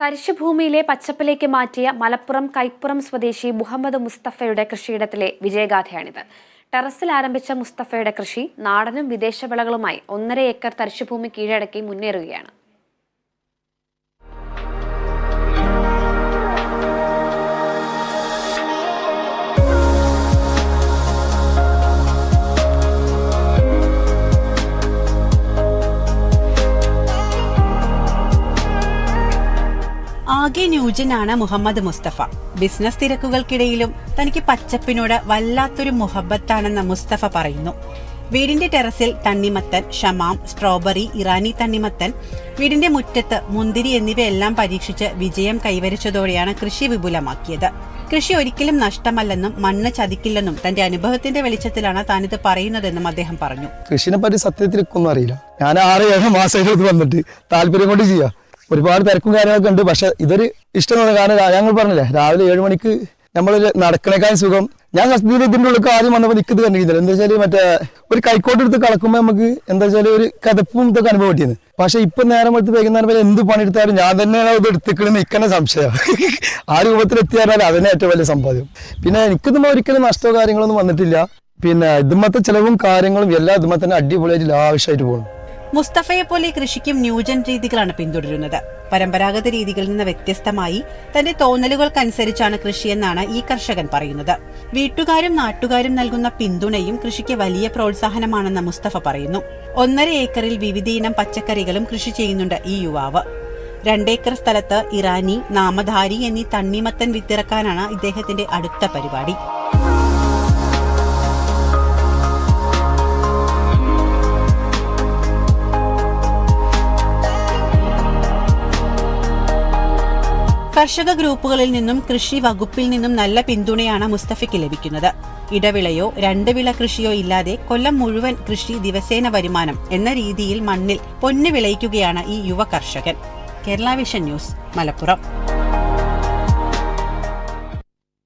തരിശുഭൂമിയിലെ പച്ചപ്പിലേക്ക് മാറ്റിയ മലപ്പുറം കൈപ്പുറം സ്വദേശി മുഹമ്മദ് മുസ്തഫയുടെ കൃഷിയിടത്തിലെ വിജയഗാഥയാണിത്. ടെറസിൽ ആരംഭിച്ച മുസ്തഫയുടെ കൃഷി നാടനും വിദേശ വിളകളുമായി ഒന്നര ഏക്കർ തരിശുഭൂമി കീഴടക്കി മുന്നേറുകയാണ്. ആകെ ന്യൂജനാണ് മുഹമ്മദ് മുസ്തഫ. ബിസിനസ് തിരക്കുകൾക്കിടയിലും തനിക്ക് പച്ചപ്പിനോട് വല്ലാത്തൊരു മുഹബത്താണെന്ന് മുസ്തഫ പറയുന്നു. വീടിന്റെ ടെറസിൽ തണ്ണിമത്തൻ ഷമാം സ്ട്രോബെറി ഇറാനി തണ്ണിമത്തൻ വീടിന്റെ മുറ്റത്ത് മുന്തിരി എന്നിവയെല്ലാം പരീക്ഷിച്ച് വിജയം കൈവരിച്ചതോടെയാണ് കൃഷി വിപുലമാക്കിയത്. കൃഷി ഒരിക്കലും നഷ്ടമല്ലെന്നും മണ്ണ് ചതിക്കില്ലെന്നും തന്റെ അനുഭവത്തിന്റെ വെളിച്ചത്തിലാണ് താനിത് പറയുന്നതെന്നും അദ്ദേഹം പറഞ്ഞു. കൃഷിനെ പറ്റി സത്യത്തിൽ അറിയില്ല. ഞാൻ ആറ് ഏഴ് മാസമായിട്ട് വന്നിട്ട് താല്പര്യം കൊണ്ട് ചെയ്യാം. ഒരുപാട് തിരക്കും കാര്യങ്ങളൊക്കെ ഉണ്ട്. പക്ഷെ ഇതൊരു ഇഷ്ടം തോന്നുന്നു കാരണം ഞങ്ങൾ പറഞ്ഞില്ലേ രാവിലെ ഏഴ് മണിക്ക് നമ്മൾ നടക്കണേക്കാൾ സുഖം. ഞാൻ സത്യത്തിൽ ഇതിന്റെ ഉള്ളിൽ ആദ്യം വന്നപ്പോൾ നിൽക്കുന്നത് കണ്ടിരുന്നില്ല. എന്താ വെച്ചാൽ മറ്റേ ഒരു കൈക്കോട്ട് എടുത്ത് കളക്കുമ്പോൾ നമുക്ക് എന്താ വെച്ചാൽ ഒരു കഥപ്പും ഇതൊക്കെ അനുഭവം പറ്റിയത് പക്ഷെ ഇപ്പം നേരം എടുത്ത് വൈകുന്നേരം വരെ എന്ത് പണിയെടുത്താലും ഞാൻ തന്നെയാണ് ഇത് എടുത്തിക്കണെന്ന് നിൽക്കുന്ന സംശയം. ആ രൂപത്തിൽ എത്തിയാൽ അതിനെ ഏറ്റവും വലിയ സമ്പാദ്യം. പിന്നെ എനിക്കിതും ഒരിക്കലും നഷ്ടമോ കാര്യങ്ങളൊന്നും വന്നിട്ടില്ല. പിന്നെ ഇതുമത്തെ ചിലവും കാര്യങ്ങളും എല്ലാം ഇതുമ തന്നെ അടിപൊളിയായിട്ട് ആവശ്യമായിട്ട് പോകുന്നു. മുസ്തഫയെ പോലെ കൃഷിക്കും ന്യൂജൻ രീതികളാണ് പിന്തുടരുന്നത്. പരമ്പരാഗത രീതികളിൽ നിന്ന് വ്യത്യസ്തമായി തന്റെ തോന്നലുകൾക്കനുസരിച്ചാണ് കൃഷിയെന്നാണ് ഈ കർഷകൻ പറയുന്നത്. വീട്ടുകാരും നാട്ടുകാരും നൽകുന്ന പിന്തുണയും കൃഷിക്ക് വലിയ പ്രോത്സാഹനമാണെന്ന് മുസ്തഫ പറയുന്നു. ഒന്നര ഏക്കറിൽ വിവിധയിനം പച്ചക്കറികളും കൃഷി ചെയ്യുന്നുണ്ട് ഈ യുവാവ്. രണ്ടേക്കർ സ്ഥലത്ത് ഇറാനി നാമധാരി എന്നീ തണ്ണിമത്തൻ വിത്തിറക്കാനാണ് ഇദ്ദേഹത്തിന്റെ അടുത്ത പരിപാടി. കർഷക ഗ്രൂപ്പുകളിൽ നിന്നും കൃഷി വകുപ്പിൽ നിന്നും നല്ല പിന്തുണയാണ് മുസ്തഫയ്ക്ക് ലഭിക്കുന്നത്. ഇടവിളയോ രണ്ട് വിള കൃഷിയോ ഇല്ലാതെ കൊല്ലം മുഴുവൻ കൃഷി ദിവസേന വരുമാനം എന്ന രീതിയിൽ മണ്ണിൽ പൊന്നു വിളയിക്കുകയാണ് ഈ യുവ കർഷകൻ. Kerala vision news Malappuram.